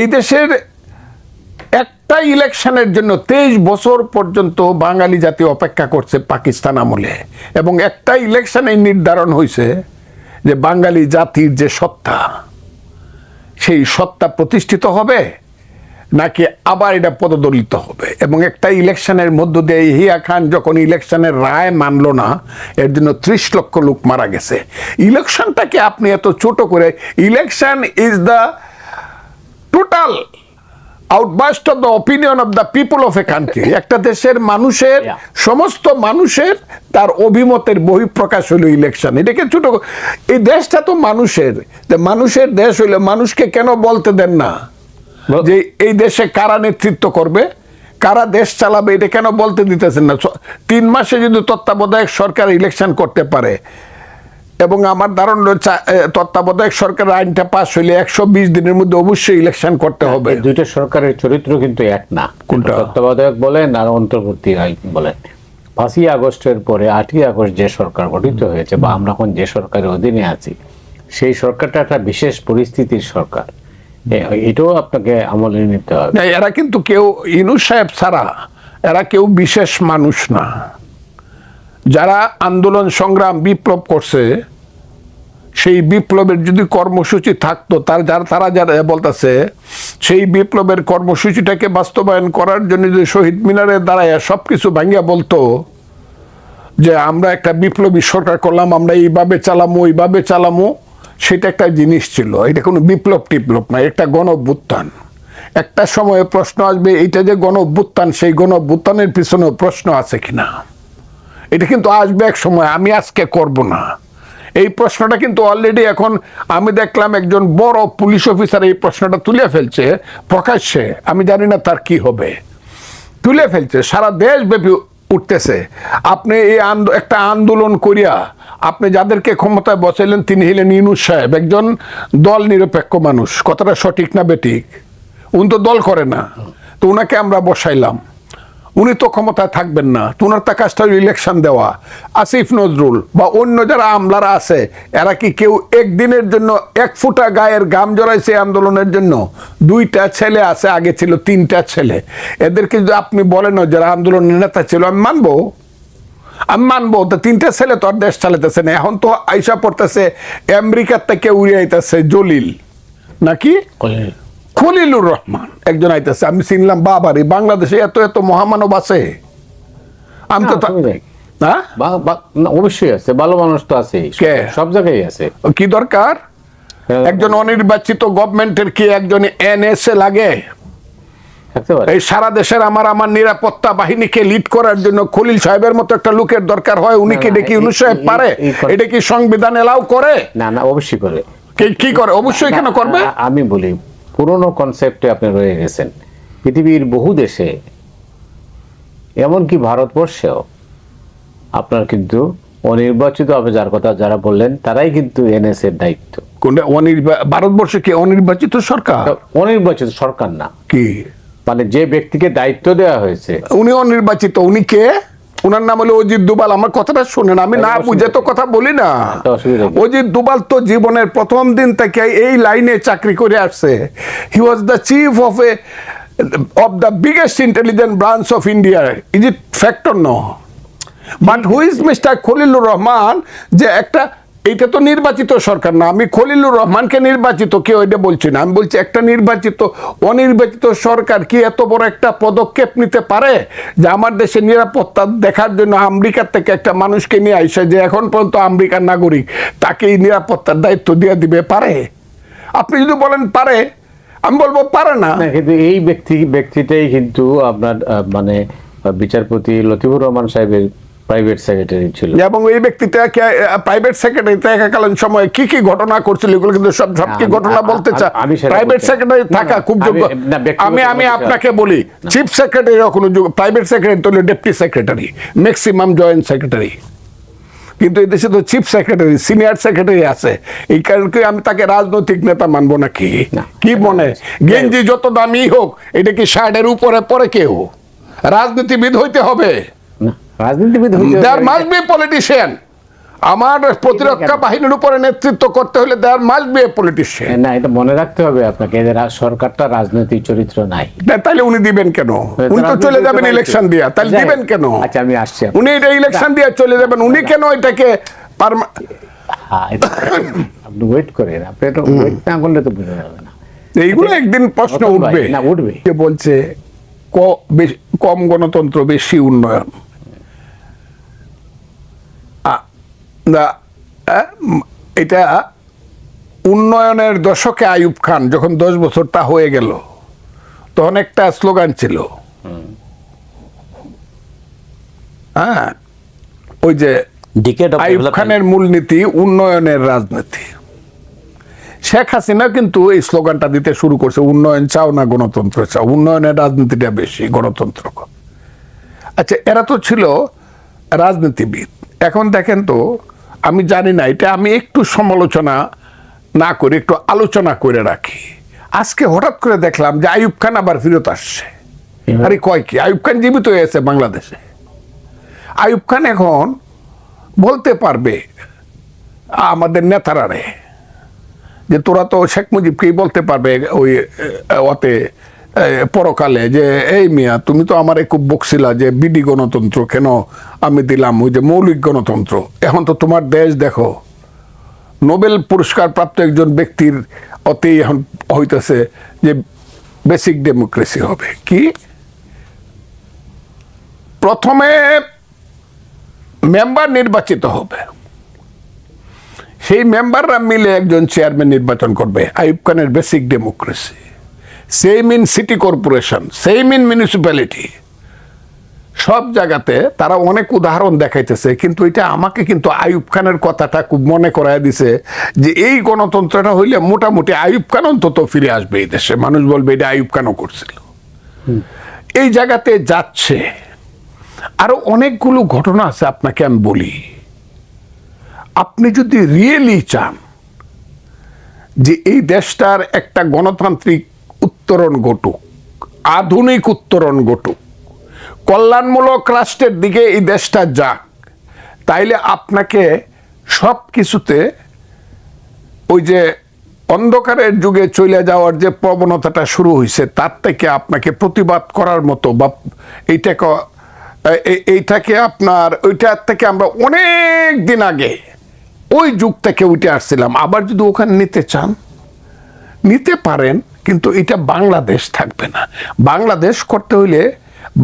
এই দেশের একটা ইলেকশনের জন্য তেইশ বছর পর্যন্ত বাঙালি জাতি অপেক্ষা করছে পাকিস্তান আমলে। এবং একটা ইলেকশনে নির্ধারণ হয়েছে যে বাঙালি জাতির যে সত্তা, সেই সত্তা প্রতিষ্ঠিত হবে নাকি আবার এটা পদদলিত হবে। এবং একটা ইলেকশনের মধ্য দিয়ে হিয়া খান যখন ইলেকশনের রায় মানলো না, এর জন্য ত্রিশ লক্ষ লোক মারা গেছে। ইলেকশনটাকে আপনি এত ছোট করে, election is the total outburst of the opinion of the people of a country একটা দেশের মানুষের সমস্ত মানুষের তার অভিমতের বহিঃপ্রকাশ হলো ইলেকশন এটাকে ছোট এই দেশটা তো মানুষের। মানুষের দেশ হইলে মানুষকে কেন বলতে দেন না? যে এই দেশে কারা নেতৃত্ব করবে? কারা দেশ চালাবে? এটা কেন বলতে দিতেছেন না? তিন মাসে যদি তত্ত্বাবধায়ক সরকার ইলেকশন করতে পারে এবং আমার ধারণা তত্ত্বাবধায়ক সরকার আইনটা পাস হইলে একশো বিশ দিনের মধ্যে অবশ্যই ইলেকশন করতে হবে। দুইটা সরকারের চরিত্র কিন্তু এক না। কোনটা? তত্ত্বাবধায়ক বলেন আর অন্তর্বর্তী আইন বলেন। পাঁচই আগস্টের পরে আটই আগস্ট যে সরকার গঠিত হয়েছে বা আমরা এখন যে সরকারের অধীনে আছি সেই সরকারটা একটা বিশেষ পরিস্থিতির সরকার। এটাও আপনাকে আমলে নিতে হবে। না এরা কিন্তু কেউ ইনু সাহেব ছাড়া এরা কেউ বিশেষ মানুষ না। যারা আন্দোলন সংগ্রাম বিপ্লব করছে সেই বিপ্লবের যদি কর্মসূচি থাকতো, তার যার, তারা যারা বলতেছে, সেই বিপ্লবের কর্মসূচিটাকে বাস্তবায়ন করার জন্য যদি শহীদ মিনারের দাঁড়ায় সব কিছু ভাঙ্গিয়া বলতো, যে আমরা একটা বিপ্লবী সরকার করলাম, আমরা এইভাবে চালামো এইভাবে চালামো, সেটা একটা জিনিস ছিল। এটা কোনো বিপ্লব টিপ্লব না, একটা গণ অভ্যুত্থান একটা সময়ে প্রশ্ন আসবে, এইটা যে গণ অভ্যুত্থান সেই গণ অভ্যুত্থানের পিছনেও প্রশ্ন আছে কিনা? এটা কিন্তু আসবে এক সময়, আমি আজকে করব না। এই প্রশ্নটা কিন্তু অলরেডি এখন আমি দেখলাম একজন বড় পুলিশ অফিসার এই প্রশ্নটা তুলে ফেলছে প্রকাশ্যে। আমি জানি না তার কি হবে। তুলে ফেলছে, সারা দেশব্যাপী উঠতেছে। আপনি এই একটা আন্দোলন করিয়া আপনি যাদেরকে ক্ষমতায় বসাইলেন, তিনি হলেন ইনুস সাহেব, একজন দল নিরপেক্ষ মানুষ। কথাটা সঠিক না বেঠিক? উনি তো দল করে না। তো উনাকে আমরা বসাইলাম। উনি তো ক্ষমতায় থাকবেন না। তো ওনার তা কাজটা ইলেকশন দেওয়া। আসিফ নজরুল বা অন্য যারা আমলারা আছে, এরা কি কেউ একদিনের জন্য এক ফুটা গায়ের গাম জড়াইছে আন্দোলনের জন্য? দুইটা ছেলে আছে, আগে ছিল তিনটা ছেলে। এদেরকে যদি আপনি বলেন যারা আন্দোলনের নেতা ছিল, আমি মানবো। আমি মানবো, তো তিনটা ছেলে তো আর দেশ চালাতেছে না। এখন তো আইসা পড়তেছে, আমেরিকার থেকে উড়ে আইতেছে জলিল। নাকি? খলিলুর রহমান। একজন আইতেছে আমি চিনলাম বাবারে বাংলাদেশে এত এত মহামানব আছে। আমি তো। হ্যাঁ? অবশ্যই আছে ভালো মানুষ তো আছে সব জায়গায় আছে। কি দরকার? একজন অনির্বাচিত গভর্নমেন্টের কি একজন এনএসএ লাগে? এই সারা দেশের আমার আমার নিরাপত্তা বাহিনীকে লিড করার জন্য খলিল সাহেবের মতো একটা লোকের দরকার হয় উনি কি দেখি উনি সাহেব পারে? এটা কি সংবিধান এলাও করে? না না অবশ্যই করে। কি করে? অবশ্যই কেন করবে? আমি বলি পুরনো কনসেপ্টে আপনি রয়ে গেছেন। পৃথিবীর বহু দেশে এমনকি ভারতবর্ষেও আপনার কিন্তু অনির্বাচিত হবে যার কথা যারা বললেন তারাই কিন্তু এনএস এর দায়িত্ব। কোনটা? অনির্বা- ভারতবর্ষে কি অনির্বাচিত সরকার? অনির্বাচিত সরকার না। কি? মানে যে ব্যক্তিকে দায়িত্ব দেওয়া হয়েছে উনি অনির্বাচিত উনি কে? ওনার নাম হলো অজিত দুবাল। আমার কথাটা শুনেন আমি না বুঝে তো কথা বলি না। অজিত দুবাল তো জীবনের প্রথম দিন থেকে এই লাইনে চাকরি করে আসছে। He was the chief of a of the biggest intelligent branch of India is it factor no but who is mister Khalilur Rahman যে একটা এইটা তো নির্বাচিত সরকার না। আমি খলিলুর রহমানকে নির্বাচিত, কেউ এটা বলছি না। আমি বলছি, একটা নির্বাচিত, অনির্বাচিত সরকার কি এত বড় একটা পদক্ষেপ নিতে পারে? যে আমার দেশে নিরাপত্তা দেখার জন্য আমেরিকার থেকে একটা মানুষকে নিয়ে আইসে যে এখন পর্যন্ত আমেরিকার নাগরিক, তাকে এই নিরাপত্তার দায়িত্ব দিয়ে দিবে, পারে? আপনি যদি বলেন পারে, আমি বলব পারে না। কিন্তু এই ব্যক্তি, ব্যক্তিটাই কিন্তু আপনার মানে বিচারপতি লতিফুর রহমান সাহেবের প্রাইভেট সেক্রেটারি ছিল। এবং এই ব্যক্তিটা প্রাইভেট সেক্রেটারি থাকাকালীন সময় কি কি ঘটনা করছিল এগুলো কিন্তু সব সব কি ঘটনা বলতে চাই। প্রাইভেট সেক্রেটারি থাকা খুব যোগ্য। আমি- আমি। আপনাকে বলি চিফ সেক্রেটারি কোনো প্রাইভেট সেক্রেটারি তো deputy secretary maximum joint secretary কিন্তু এই দেশে তো চিফ সেক্রেটারি সিনিয়র সেক্রেটারি আছে। এই কারণে আমি তাকে রাজনৈতিক নেতা মানবো নাকি। কি মনে? গেঞ্জি যত দামি হোক এটা কি শার্টের উপরে পরে কেউ? রাজনীতিবিদ হইতে হবে। রাজনীতিবিদ দেয়ার মাস্ট বি পলিটিশিয়ান আমার প্রতিরক্ষা বাহিনীর উপরে নেতৃত্ব করতে হলে দেয়ার মাস্ট বি পলিটিশিয়ান না এটা মনে রাখতে হবে আপনাকে এদের সরকারটা রাজনৈতিক চরিত্র নাই। তাহলে উনি দিবেন কেন? উনি তো চলে যাবেন ইলেকশন দিয়া। তাহলে দিবেন কেন? আচ্ছা আমি আসছি উনি এটা ইলেকশন দিয়ে চলে যাবেন উনি কেন এটাকে পারমা- হ্যাঁ, এটা- আপনি ওয়েট করেন। আপনি তো ওয়েট না করলে তো বোঝা যাবে না। এইগুলো একদিন প্রশ্ন উঠবে। না, উঠবে। যে বলছে কম গণতন্ত্র বেশি উন্নয়ন। এটা উন্নয়নের দশকে আইয়ুব খান যখন দশ বছরটা হয়ে গেল তখন একটা স্লোগান ছিল। হ্যাঁ ওই যে আইয়ুব খানের মূলনীতি উন্নয়নের রাজনীতি। শেখ হাসিনা কিন্তু এই স্লোগানটা দিতে শুরু করছে উন্নয়ন চাও না গণতন্ত্র চাও? উন্নয়নের রাজনীতিটা বেশি গণতন্ত্র আচ্ছা এরা তো ছিল রাজনীতিবিদ। এখন দেখেন তো আমি জানি না এটা আমি একটু সমালোচনা না করে একটু আলোচনা করে রাখি। আজকে হঠাৎ করে দেখলাম যে আইয়ুব খান আবার ফেরত আসছে। আরে কয় কি? আইয়ুব খান জীবিত হয়েছে বাংলাদেশে। আয়ুব খান এখন বলতে পারবে আমাদের নেতারা রে যে তোরা তো শেখ মুজিবকেই বলতে পারবে ওই ওতে আহ, পরকালে যে, এই মিয়া, তুমি তো আমারে খুব বকছিলা যে বিডি গণতন্ত্র কেন আমি দিলাম ওই যে মৌলিক গণতন্ত্র? এখন তো তোমার দেশ দেখো। নোবেল পুরস্কার প্রাপ্ত একজন ব্যক্তির অতেই এখন হইতেছে যে বেসিক ডেমোক্রেসি হবে। কি? প্রথমে মেম্বার নির্বাচিত হবে। সেই মেম্বাররা মিলে একজন চেয়ারম্যান নির্বাচন করবে আইব খানের basic democracy. Same in city corporation same in municipality সব জায়গাতে তারা অনেক উদাহরণ দেখাইতেছে কিন্তু এটা আমাকে কিন্তু আয়ুব খানের কথাটা খুব মনে করায় দিছে যে এই গণতন্ত্রটা হইলে মোটামুটি আয়ুব খান অন্তত ফিরে আসবে এই দেশে। মানুষ বলবে এটা আইব খানও করছিল। এই জায়গাতে যাচ্ছে। আরও অনেকগুলো ঘটনা আছে আপনাকে আমি বলি। আপনি যদি রিয়েলি চান যে এই দেশটার একটা গণতান্ত্রিক উত্তরণ ঘটুক, আধুনিক উত্তরণ ঘটুক, কল্যাণমূলক রাষ্ট্রের দিকে এই দেশটা যাক, তাইলে আপনাকে সব কিছুতে ওই যে অন্ধকারের যুগে চলে যাওয়ার যে প্রবণতাটা শুরু হয়েছে তার থেকে আপনাকে প্রতিবাদ করার মতো বা এইটাকে এইটাকে আপনার, ওইটার থেকে আমরা অনেক দিন আগে ওই যুগ থেকে উঠে আসছিলাম। আবার যদি ওখানে নিতে চান নিতে পারেন, কিন্তু এটা বাংলাদেশ থাকবে না। বাংলাদেশ করতে হইলে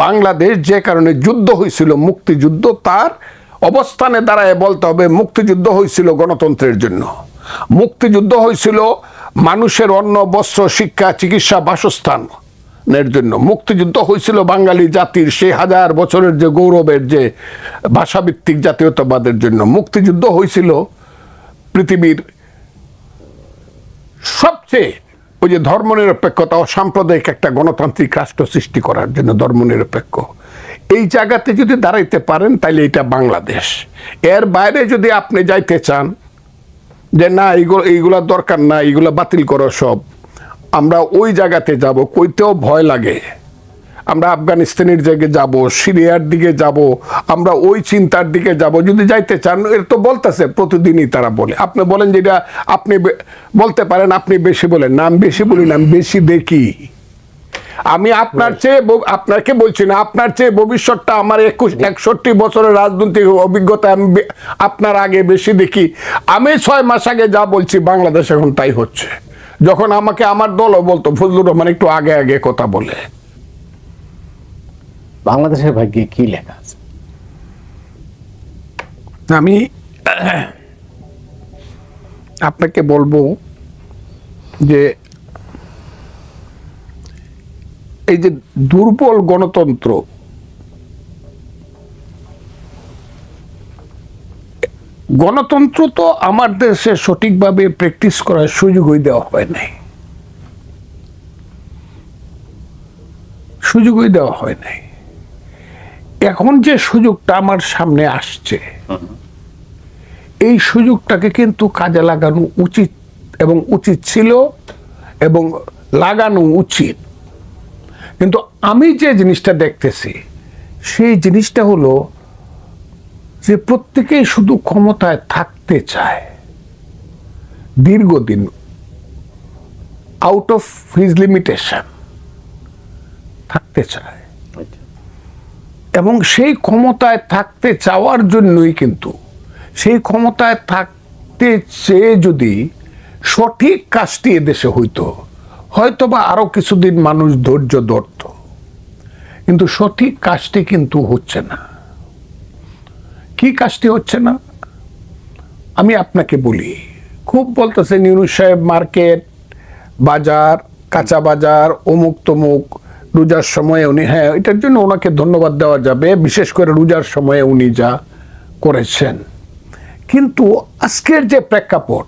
বাংলাদেশ যে কারণে যুদ্ধ হয়েছিল মুক্তিযুদ্ধ, তার অবস্থানে দাঁড়ায় বলতে হবে, মুক্তিযুদ্ধ হয়েছিল গণতন্ত্রের জন্য। মুক্তিযুদ্ধ হয়েছিল মানুষের অন্ন, বস্ত্র, শিক্ষা, চিকিৎসা বাসস্থান এর জন্য। মুক্তিযুদ্ধ হয়েছিল বাঙালি জাতির সেই হাজার বছরের যে গৌরবের যে ভাষাভিত্তিক জাতীয়তাবাদের জন্য। মুক্তিযুদ্ধ হয়েছিল পৃথিবীর সবচেয়ে ওই যে ধর্মনিরপেক্ষতা সাম্প্রদায়িক একটা গণতান্ত্রিক রাষ্ট্র সৃষ্টি করার জন্য ধর্মনিরপেক্ষ। এই জায়গাতে যদি দাঁড়াইতে পারেন তাহলে এটা বাংলাদেশ। এর বাইরে যদি আপনি যাইতে চান, যে না এইগুলো এইগুলা দরকার না, এইগুলো বাতিল করো সব, আমরা ওই জায়গাতে যাব, কইতেও ভয় লাগে। আমরা আফগানিস্তানের দিকে যাব, সিরিয়ার দিকে যাব, আমরা ওই চিন্তার দিকে যাব। যদি যাইতে চান, এর তো বলতেছে, প্রতিদিনই তারা বলে। আপনি বলেন যেটা আপনি বলতে পারেন, আপনি বেশি বলেন। না, আমি বেশি বলি না বেশি দেখি। আমি আপনার চেয়ে আপনাকে বলছি না, আপনার চেয়ে ভবিষ্যৎটা আমার একুশ, একষট্টি বছরের রাজনৈতিক অভিজ্ঞতা আমি আপনার আগে বেশি দেখি। আমি ছয় মাস আগে যা বলছি, বাংলাদেশ এখন তাই হচ্ছে। যখন আমাকে আমার দলও বলতো, ফজলুর রহমান একটু আগে আগে কথা বলে। বাংলাদেশের ভাগ্যে কি লেখা আছে? আমি আপনাকে বলব যে এই যে দুর্বল গণতন্ত্র গণতন্ত্র তো আমার দেশে সঠিকভাবে প্র্যাকটিস করার সুযোগই দেওয়া হয় নাই। সুযোগই দেওয়া হয় নাই। এখন যে সুযোগটা আমার সামনে আসছে, এই সুযোগটাকে কিন্তু কাজে লাগানো উচিত এবং উচিত ছিল এবং লাগানো উচিত কিন্তু আমি যে জিনিসটা দেখতেছি, সেই জিনিসটা হলো যে প্রত্যেকেই শুধু ক্ষমতায় থাকতে চায় দীর্ঘদিন আউট অফ হিজ লিমিটেশন থাকতে চায়। এবং সেই ক্ষমতায় থাকতে চাওয়ার জন্যই কিন্তু, সেই ক্ষমতায় থাকতে চেয়ে যদি সঠিক কাজটি এদেশে হইতো হয়তো বা আরও কিছুদিন মানুষ ধৈর্য ধরত। কিন্তু সঠিক কাজটি কিন্তু হচ্ছে না। কি কাজটি হচ্ছে না? আমি আপনাকে বলি, খুব বলতেছে নিউজ সাহেব মার্কেট, বাজার, কাঁচা বাজার অমুক তমুক রোজার সময়ে উনি হ্যাঁ এটার জন্য ওনাকে ধন্যবাদ দেওয়া যাবে বিশেষ করে রোজার সময়ে উনি যা করেছেন। কিন্তু আজকের যে প্রেক্ষাপট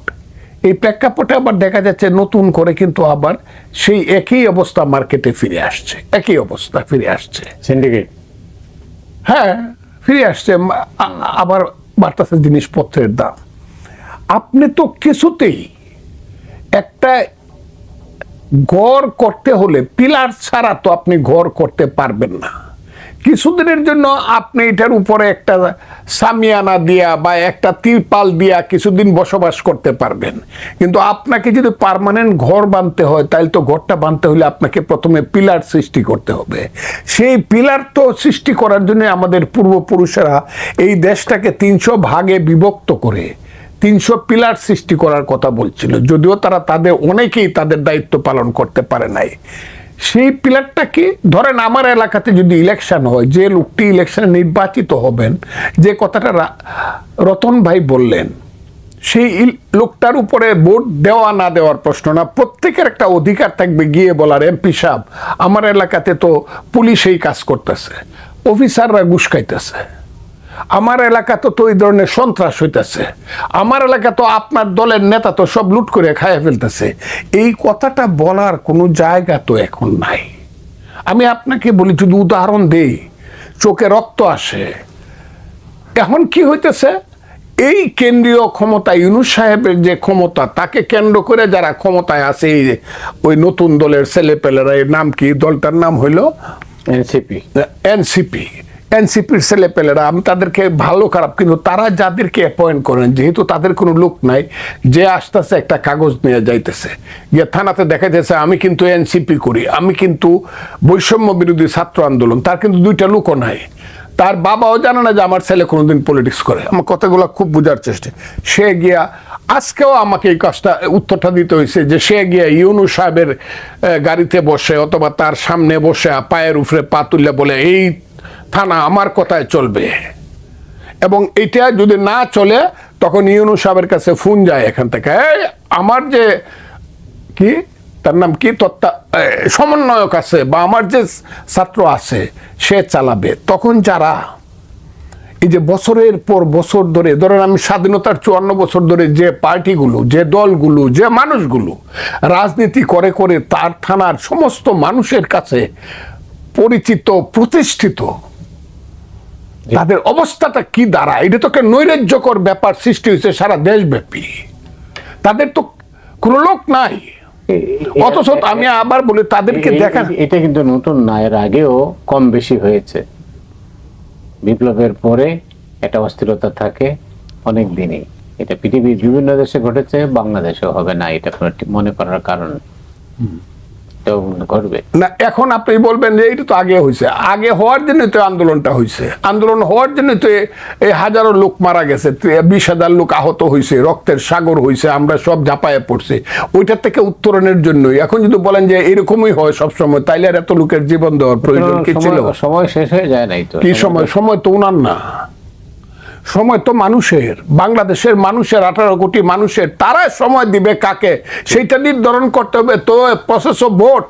এই প্রেক্ষাপটে আবার দেখা যাচ্ছে নতুন করে কিন্তু আবার সেই একই অবস্থা মার্কেটে ফিরে আসছে একই অবস্থা ফিরে আসছে। সিন্ডিকেট হ্যাঁ ফিরে আসছে আবার বাড়তেছে জিনিসপত্রের দাম। আপনি তো কিছুতেই একটা ঘর করতে হলে পিলার ছাড়া তো আপনি ঘর করতে পারবেন না। কিছুদিনের জন্য আপনি এটার উপরে একটা সামিয়ানা দিয়া বা একটা তিরপাল দিয়া কিছুদিন বসবাস করতে পারবেন। কিন্তু আপনাকে যদি পার্মানেন্ট ঘর বানতে হয়, তাহলে তো ঘরটা বানতে হলে আপনাকে প্রথমে পিলার সৃষ্টি করতে হবে। সেই পিলার তো সৃষ্টি করার জন্য আমাদের পূর্বপুরুষেরা এই দেশটাকে তিনশো ভাগে বিভক্ত করে তিনশো পিলার সৃষ্টি করার কথা বলছিল। যদিও তারা তাদের অনেকেই তাদের দায়িত্ব পালন করতে পারে নাই। সেই পিলারটা কি? ধরেন আমার এলাকাতে যদি ইলেকশন হয়, যে লোকটি ইলেকশনে নির্বাচিত হবেন, যে কথাটা রতন ভাই বললেন, সেই লোকটার উপরে ভোট দেওয়া না দেওয়ার প্রশ্ন না, প্রত্যেকের একটা অধিকার থাকবে গিয়ে বলার এমপি সাহেব, আমার এলাকাতে তো পুলিশ এই কাজ করতেছে, অফিসাররা ঘুষ খাইতেছে। আমার এলাকা তো তো এই ধরনের সন্ত্রাস হইতেছে। আমার এলাকা তো আপনার দলের নেতা তো সব লুট করে খাইয়ে ফেলতেছে। এই কথাটা বলার কোনো জায়গা তো এখন নাই। আমি আপনাকে বলি যদি উদাহরণ দেই চোখে রক্ত আসে। এখন কি হইতেছে? এই কেন্দ্রীয় ক্ষমতা ইউনুস সাহেবের যে ক্ষমতা তাকে কেন্দ্র করে যারা ক্ষমতায় আছে এই ওই নতুন দলের ছেলেপেলেরা এর নাম কি? দলটার নাম হইল এনসিপি। এনসিপি। এনসিপির ছেলেপেলেরা, আমি তাদেরকে ভালো খারাপ, কিন্তু তারা যাদেরকে অ্যাপয়েন্ট করেন, যেহেতু তাদের কোনো লোক নাই, যে আসতেছে একটা কাগজ নিয়ে যাইতেছে। গিয়ে থানাতে দেখাইতেছে, আমি কিন্তু এনসিপি করি, আমি কিন্তু বৈষম্য বিরোধী ছাত্র আন্দোলন, তার কিন্তু দুইটা লোকও নাই। তার বাবাও জানে না যে আমার ছেলে কোনোদিন পলিটিক্স করে। আমার কথাগুলো খুব বোঝার চেষ্টা। সে গিয়া, আজকেও আমাকে এই কাজটা, উত্তরটা দিতে হয়েছে যে সে গিয়া ইউনু সাহেবের গাড়িতে বসে অথবা তার সামনে বসে, পায়ের উপরে পা তুললে বলে, এই থানা আমার কথায় চলবে। এবং এটা যদি না চলে তখন ইউনু সাহেবের কাছে ফোন যায় এখান থেকে। "এই, আমার যে কি? তার নাম কি? তত্ত্বা সমন্বয়ক আছে বা আমার যে ছাত্র আছে সে চালাবে। তখন যারা এই যে বছরের পর বছর ধরে ধরেন আমি স্বাধীনতার চুয়ান্ন বছর ধরে যে পার্টিগুলো যে দলগুলো যে মানুষগুলো রাজনীতি করে করে তার থানার সমস্ত মানুষের কাছে পরিচিত প্রতিষ্ঠিত তাদের অবস্থাটা কি দাঁড়ায় এটা তো একটা নৈরাজ্যকর ব্যাপার সৃষ্টি হয়েছে সারা দেশব্যাপী। তাদের তো কোনো লোক নাই। অথচ আমি আবার বলি তাদেরকে দেখা এটা কিন্তু নতুন না এর আগেও কম বেশি হয়েছে। বিপ্লবের পরে একটা অস্থিরতা থাকে অনেক দিনই। এটা পৃথিবীর বিভিন্ন দেশে ঘটেছে বাংলাদেশেও হবে না এটা মনে করার কারণ। ঘটবে না এখন আপনি বলবেন যে তো আগে হয়েছে আগে হওয়ার তো আন্দোলনটা হয়েছে আন্দোলন হওয়ার তো এই হাজারো লোক মারা গেছে বিশ হাজার লোক আহত হয়েছে রক্তের সাগর হয়েছে আমরা সব ঝাঁপায়ে পড়ছি। ওইটার থেকে উত্তরণের জন্যই। এখন যদি বলেন যে এরকমই হয় সবসময় তাইলে আর এত লোকের জীবন দেওয়ার প্রয়োজন কি ছিল? সময়- সময় শেষ হয়ে যায় নাই তো। কি সময় সময় তো উনার না। সময় তো মানুষের, বাংলাদেশের মানুষের আঠারো কোটি মানুষের তারা সময় দিবে কাকে? সেইটা নির্ধারণ করতে হবে। তো প্রসেস অফ ভোট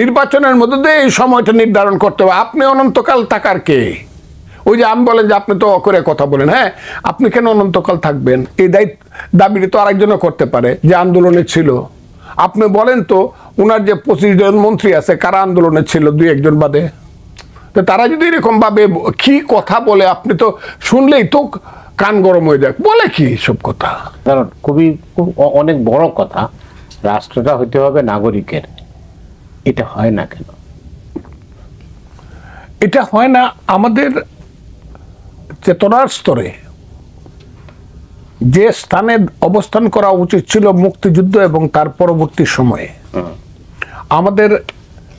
নির্বাচনের মধ্যে দিয়ে এই সময়টা নির্ধারণ করতে হবে। আপনি অনন্তকাল থাকার কে? ওই যে আমি বলেন যে আপনি তো অকরে কথা বলেন হ্যাঁ? আপনি কেন অনন্তকাল থাকবেন? এই দায়িত্ব, দাবিটি তো আরেকজনও করতে পারে, যে আন্দোলনে ছিল। আপনি বলেন তো ওনার যে পঁচিশ জন মন্ত্রী আছে, কারা আন্দোলনে ছিল দুই একজন বাদে? তো তারা যদি এরকম ভাবে কি কথা বলে আপনি তো শুনলেই তো কান গরম হয়ে যাক বলে কি সব কথা? কারণ খুবই খুব অনেক বড় কথা রাষ্ট্রটা হইতে হবে নাগরিকের। এটা হয় না কেন? এটা হয় না আমাদের চেতনার স্তরে। যে স্থানে অবস্থান করা উচিত ছিল মুক্তিযুদ্ধ এবং তার পরবর্তী সময়ে। আমাদের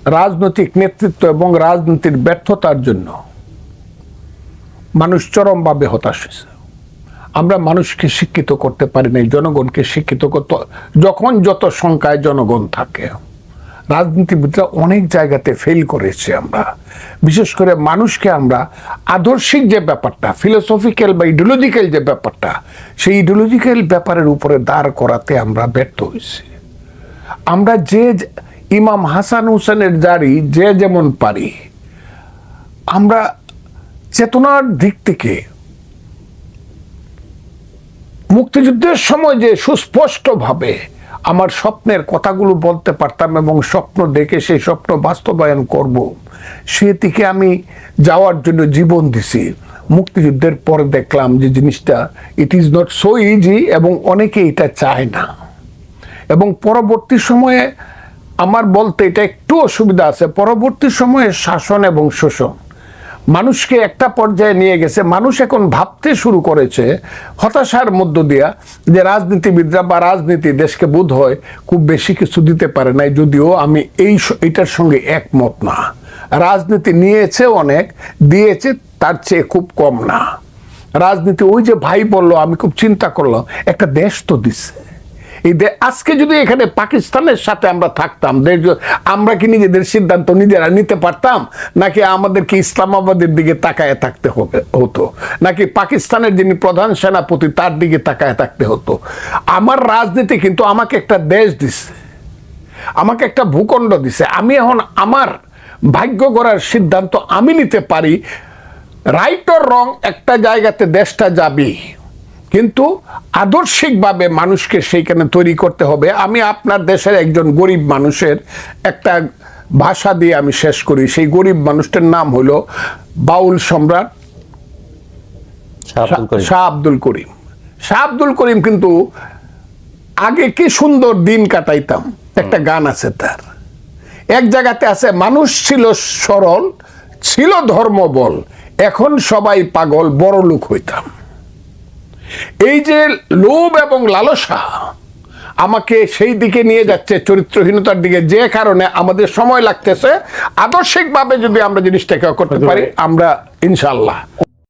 রাজনৈতিক নেতৃত্ব এবং রাজনীতির ব্যর্থতার জন্য মানুষ চরমভাবে হতাশ হয়েছে। আমরা মানুষকে শিক্ষিত করতে পারি নাই, জনগণকে শিক্ষিত করতে যখন যত সংখ্যায় জনগণ থাকে, রাজনীতিবিদরা অনেক জায়গাতে ফেল করেছে আমরা। বিশেষ করে মানুষকে আমরা আদর্শিক যে ব্যাপারটা ফিলোসফিক্যাল বা ইডিওলজিক্যাল যে ব্যাপারটা, সেই ইডিওলজিক্যাল ব্যাপারের উপরে দাঁড় করাতে আমরা ব্যর্থ হয়েছি। আমরা যে ইমাম হাসান হুসেনের জারি যে যেমন পারি। আমরা চেতনার দিক থেকে মুক্তিযুদ্ধের সময় যে সুস্পষ্টভাবে আমার স্বপ্নের কথাগুলো বলতে পারতাম এবং স্বপ্ন দেখে সেই স্বপ্ন বাস্তবায়ন করব, সে দিকে আমি যাওয়ার জন্য জীবন দিছি। মুক্তিযুদ্ধের পরে দেখলাম যে জিনিসটা it is not so easy এবং অনেকে এটা চায় না। এবং পরবর্তী সময়ে আমার বলতে এটা একটু অসুবিধা আছে। পরবর্তী সময়ে শাসন এবং শোষণ। মানুষকে একটা পর্যায়ে নিয়ে গেছে। মানুষ এখন ভাবতে শুরু করেছে হতাশার মধ্য দিয়া যে রাজনীতিবিদরা বা রাজনীতি দেশকে বোধ হয় খুব বেশি কিছু দিতে পারে নাই। যদিও আমি এই এটার সঙ্গে একমত না। রাজনীতি নিয়েছে অনেক, দিয়েছে, তার চেয়ে খুব কম না। রাজনীতি ওই যে ভাই বলল, আমি খুব চিন্তা করলাম, একটা দেশ তো দিচ্ছে এই আজকে যদি এখানে পাকিস্তানের সাথে আমরা থাকতাম আমরা কি নিজেদের সিদ্ধান্ত নিজেরা নিতে পারতাম? নাকি আমাদেরকে ইসলামাবাদের দিকে তাকায় থাকতে হবে হতো? নাকি পাকিস্তানের যিনি প্রধান সেনাপতি, তার দিকে তাকায় থাকতে হতো? আমার রাজনীতি কিন্তু আমাকে একটা দেশ দিছে। আমাকে একটা ভূখণ্ড দিছে। আমি এখন আমার ভাগ্য গড়ার সিদ্ধান্ত আমি নিতে পারি। রাইট অর রং একটা জায়গাতে দেশটা যাবে কিন্তু আদর্শিকভাবে মানুষকে সেইখানে তৈরি করতে হবে। আমি আপনার দেশের একজন গরিব মানুষের একটা ভাষা দিয়ে আমি শেষ করি। সেই গরিব মানুষটার নাম হলো বাউল সম্রাট শাহ আব্দুল করিম। শাহ আব্দুল করিম। শাহ আব্দুল করিম কিন্তু আগে কি সুন্দর দিন কাটাইতাম? একটা গান আছে তার। এক জায়গাতে আছে মানুষ ছিল সরল ছিল ধর্মবল এখন সবাই পাগল বড় লোক হইতাম। এই যে লোভ এবং লালসা আমাকে সেই দিকে নিয়ে যাচ্ছে চরিত্রহীনতার দিকে যে কারণে আমাদের সময় লাগতেছে আদর্শিকভাবে যদি আমরা জিনিসটাকে করতে পারি আমরা ইনশাল্লাহ